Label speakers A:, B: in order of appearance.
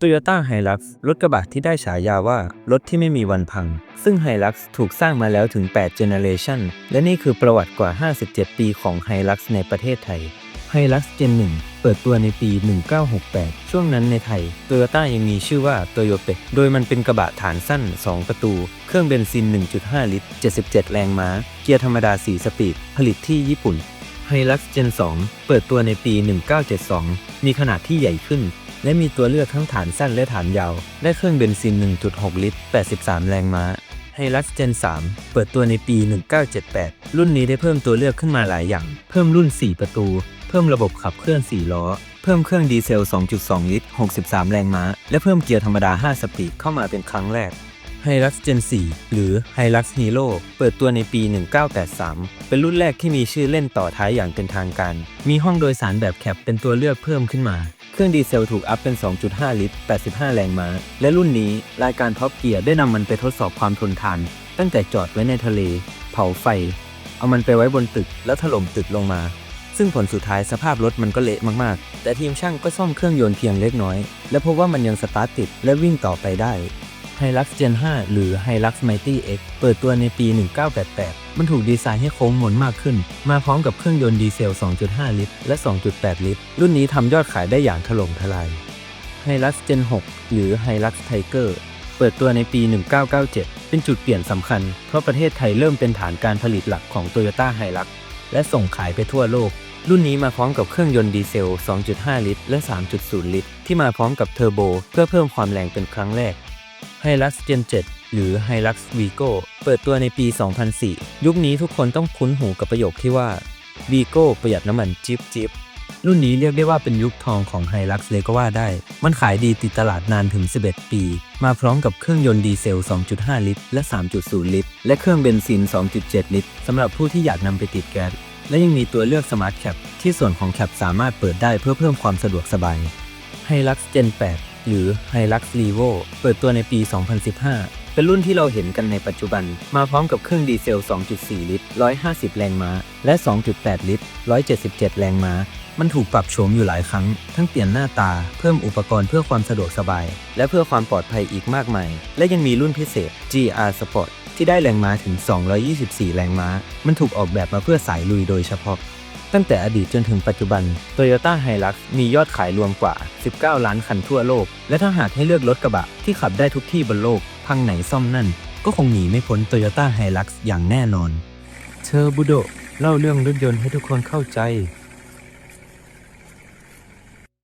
A: Toyota Hilux รถกระบะที่ได้ฉายาว่า รถที่ไม่มีวันพัง ซึ่ง Hilux ถูกสร้างมาแล้วถึง 8 Generation และนี่คือประวัติกว่า 57 ปีของ Hilux ในประเทศไทย Hilux Gen 1เปิดตัวในปี 1968 ช่วงนั้นในไทย Toyota ยังมีชื่อว่า Toyopet โดยมันเป็นกระบะฐานสั้น 2 ประตู เครื่องเบนซิน 1.5 ลิตร 77 แรงม้า เกียร์ธรรมดา 4 สปีด ผลิตที่ญี่ปุ่น Hilux Gen 2เปิดตัวในปี 1972 มีขนาดที่ใหญ่ขึ้น และมีตัวเลือกทั้งฐานสั้นและฐานยาวได้เครื่องเบนซิน 1.6 ลิตร 83 แรงม้าไฮรัสเจน 3 เปิดตัวในปี 1978 รุ่นนี้ได้เพิ่มตัวเลือกขึ้นมาหลายอย่าง เพิ่มรุ่น 4 ประตู เพิ่มระบบขับเคลื่อน 4 ล้อ เพิ่มเครื่องดีเซล 2.2 ลิตร 63 แรงม้า และเพิ่มเกียร์ธรรมดา 5 สปีดเข้ามาเป็นครั้งแรก Hilux Gen 4 หรือ Hilux Hero เปิดตัวในปี 1983 เป็นรุ่นแรกที่มีชื่อเล่นต่อท้ายอย่างเป็นทางการ มีห้องโดยสารแบบแคปเป็นตัวเลือกเพิ่มขึ้นมา เครื่องดีเซลถูกอัพเป็น 2.5 ลิตร 85 แรงม้า และรุ่นนี้รายการท็อปเกียร์ได้นำมันไปทดสอบความทนทาน ตั้งแต่จอดไว้ในทะเล เผาไฟ เอามันไปไว้บนตึกแล้วถล่มตึกลงมา ซึ่งผลสุดท้ายสภาพรถมันก็เละมากๆ แต่ทีมช่างก็ซ่อมเครื่องยนต์เพียงเล็กน้อย และพบว่ามันยังสตาร์ทติดและวิ่งต่อไปได้ Hilux Gen 5 หรือ Hilux Mighty X เปิดตัวในปี 1988 มันถูกดีไซน์ให้โค้งมนมากขึ้น มาพร้อมกับเครื่องยนต์ดีเซล 2.5 ลิตร และ 2.8 ลิตร รุ่นนี้ทำยอดขายได้อย่างถล่มทลาย Hilux Gen 6 หรือ Hilux Tiger เปิดตัวในปี 1997 เป็นจุดเปลี่ยนสำคัญ เพราะประเทศไทยเริ่มเป็นฐานการผลิตหลักของ Toyota Hilux และส่งขายไปทั่วโลก รุ่นนี้มาพร้อมกับเครื่องยนต์ดีเซล 2.5 ลิตร และ 3.0 ลิตร ที่มาพร้อมกับเทอร์โบ เพื่อเพิ่มความแรงเป็นครั้งแรก Hilux Gen 7 หรือ Hilux Vigo เปิดตัวในปี 2004 ยุคนี้ทุกคนต้องคุ้นหูกับประโยคที่ว่า Vigo ประหยัดน้ำมันจิบจิบรุ่นนี้เรียกได้ว่าเป็นยุคทองของ Hilux เลยก็ว่าได้ มันขายดีติดตลาดนานถึง 11 ปี มาพร้อมกับเครื่องยนต์ดีเซล 2.5 ลิตร และ 3.0 ลิตร และเครื่องเบนซิน 2.7 ลิตรสำหรับผู้ที่อยากนำไปติดแก๊สและยังมีตัวเลือก Smart Cap ที่ส่วนของแคปสามารถเปิดได้เพื่อเพิ่มความสะดวกสบาย Hilux Gen 8 หรือ Hilux Levo เปิดตัวในปี 2015 เป็นรุ่นที่เราเห็นกันในปัจจุบัน มาพร้อมกับเครื่องดีเซล 2.4 ลิตร 150 แรงม้า และ 2.8 ลิตร 177 แรงม้า มันถูกปรับโฉมอยู่หลายครั้ง ทั้งเปลี่ยนหน้าตา เพิ่มอุปกรณ์เพื่อความสะดวกสบาย และเพื่อความปลอดภัยอีกมากมาย และยังมีรุ่นพิเศษ GR Sport ที่ได้แรงม้าถึง 224 แรงม้า มันถูกออกแบบมาเพื่อสายลุยโดยเฉพาะ ตั้งแต่อดีตจนถึงปัจจุบัน Toyota Hilux มียอดขายรวมกว่า 19 ล้านคันทั่วโลก และถ้าหากให้เลือกรถกระบะที่ขับได้ทุกที่บนโลก พังไหนซ่อมนั่น ก็คงหนีไม่พ้น Toyota Hilux อย่างแน่นอนเชอร์บุโดเล่าเรื่องรถยนต์ให้ทุกคนเข้าใจ